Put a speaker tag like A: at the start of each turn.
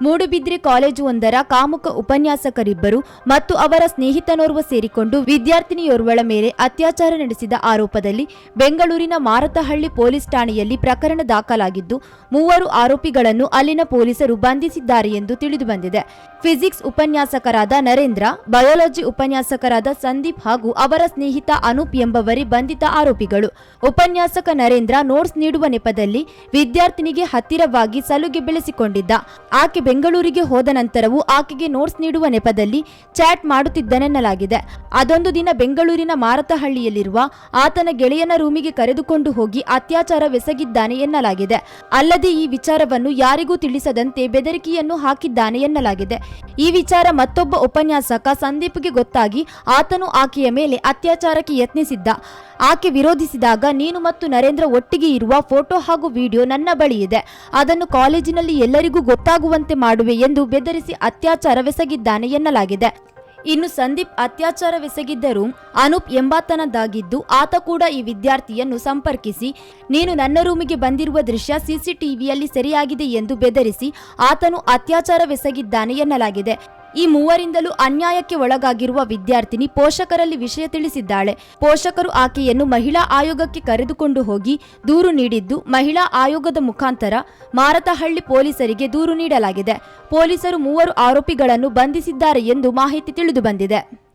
A: Moodbidri college ಒಂದರ ಕಾಮುಕ ಉಪನ್ಯಾಸಕರಿಬ್ಬರು ಮತ್ತು ಅವರ ಸ್ನೇಹಿತನೋರ್ವ ಸೇರಿಕೊಂಡು ವಿದ್ಯಾರ್ಥಿನಿಯೋರ್ವಳ ಮೇಲೆ ಅತ್ಯಾಚಾರ ನಡೆಸಿದ ಆರೋಪದಲ್ಲಿ ಬೆಂಗಳೂರಿನ ಮಾರತಹಳ್ಳಿ ಪೊಲೀಸ್ ಠಾಣೆಯಲ್ಲಿ ಪ್ರಕರಣ ದಾಖಲಾಗಿದ್ದು, ಮೂವರು ಆರೋಪಿಗಳನ್ನು ಅಲ್ಲಿನ ಪೊಲೀಸರು ಬಂಧಿಸಿದ್ದಾರೆ ಎಂದು ತಿಳಿದುಬಂದಿದೆ ಫಿಸಿಕ್ಸ್ ಉಪನ್ಯಾಸಕರಾದ ನರೇಂದ್ರ, ಬಯಾಲಜಿ ಉಪನ್ಯಾಸಕರಾದ ಸಂದೀಪ್ ಹಾಗೂ ಅವರ ಸ್ನೇಹಿತ ಅನೂಪ್ ಎಂಬವರೇ ಬಂಧಿತ ಆರೋಪಿಗಳು. ಉಪನ್ಯಾಸಕ ನರೇಂದ್ರ ನೋಟ್ಸ್ ನೀಡುವ ನೆಪದಲ್ಲಿ ವಿದ್ಯಾರ್ಥಿನಿಗೆ ಹತ್ತಿರವಾಗಿ ಸಲುಗೆ ಬೆಳೆಸಿಕೊಂಡಿದ್ದ. ಆಕೆ ಬೆಂಗಳೂರಿಗೆ ಹೋದ ನಂತರವೂ ಆಕೆಗೆ ನೋಟ್ಸ್ ನೀಡುವ ನೆಪದಲ್ಲಿ ಚಾಟ್ ಮಾಡುತ್ತಿದ್ದನೆನ್ನಲಾಗಿದೆ. ಅದೊಂದು ದಿನ ಬೆಂಗಳೂರಿನ ಮಾರತಹಳ್ಳಿಯಲ್ಲಿರುವ ಆತನ ಗೆಳೆಯನ ರೂಮಿಗೆ ಕರೆದುಕೊಂಡು ಹೋಗಿ ಅತ್ಯಾಚಾರವೆಸಗಿದ್ದಾನೆ ಎನ್ನಲಾಗಿದೆ. ಅಲ್ಲದೆ ಈ ವಿಚಾರವನ್ನು ಯಾರಿಗೂ ತಿಳಿಸದಂತೆ ಬೆದರಿಕೆಯನ್ನು ಹಾಕಿದ್ದಾನೆ ಎನ್ನಲಾಗಿದೆ. ಈ ವಿಚಾರ ಮತ್ತೊಬ್ಬ ಉಪನ್ಯಾಸಕ ಸಂದೀಪ್ಗೆ ಗೊತ್ತಾಗಿ ಆತನು ಆಕೆಯ ಮೇಲೆ ಅತ್ಯಾಚಾರಕ್ಕೆ ಯತ್ನಿಸಿದ್ದ. ಆಕೆ ವಿರೋಧಿಸಿದಾಗ, ನೀನು ಮತ್ತು ನರೇಂದ್ರ ಒಟ್ಟಿಗೆ ಇರುವ ಫೋಟೋ ಹಾಗೂ ವಿಡಿಯೋ ನನ್ನ ಬಳಿ ಇದೆ. ಅದನ್ನು ಕಾಲೇಜಿನಲ್ಲಿ ಎಲ್ಲರಿಗೂ ಗೊತ್ತಾಗುವಂತೆ ಮಾಡುವೆ ಎಂದು ಬೆದರಿಸಿ ಅತ್ಯಾಚಾರವೆಸಗಿದ್ದಾನೆ ಎನ್ನಲಾಗಿದೆ. ಇನ್ನು ಸಂದೀಪ್ ಅತ್ಯಾಚಾರವೆಸಗಿದ್ದ ರೂಮ್ ಅನೂಪ್ ಎಂಬಾತನದ್ದಾಗಿದ್ದು ಆತ ಕೂಡ ಈ ವಿದ್ಯಾರ್ಥಿಯನ್ನು ಸಂಪರ್ಕಿಸಿ, ನೀನು ನನ್ನ ರೂಮಿಗೆ ಬಂದಿರುವ ದೃಶ್ಯ ಸಿಸಿಟಿವಿಯಲ್ಲಿ ಸೆರೆಯಾಗಿದೆ ಎಂದು ಬೆದರಿಸಿ ಆತನು ಅತ್ಯಾಚಾರವೆಸಗಿದ್ದಾನೆ ಎನ್ನಲಾಗಿದೆ. ಈ ಮೂವರಿಂದಲೂ ಅನ್ಯಾಯಕ್ಕೆ ಒಳಗಾಗಿರುವ ವಿದ್ಯಾರ್ಥಿನಿ ಪೋಷಕರಲ್ಲಿ ವಿಷಯ ತಿಳಿಸಿದ್ದಾಳೆ. ಪೋಷಕರು ಆಕೆಯನ್ನು ಮಹಿಳಾ ಆಯೋಗಕ್ಕೆ ಕರೆದುಕೊಂಡು ಹೋಗಿ ದೂರು ನೀಡಿದ್ದು ಮಹಿಳಾ ಆಯೋಗದ ಮುಖಾಂತರ ಮಾರತಹಳ್ಳಿ ಪೊಲೀಸರಿಗೆ ದೂರು ನೀಡಲಾಗಿದೆ. ಪೊಲೀಸರು ಮೂವರು ಆರೋಪಿಗಳನ್ನು ಬಂಧಿಸಿದ್ದಾರೆ ಎಂದು ಮಾಹಿತಿ ತಿಳಿದುಬಂದಿದೆ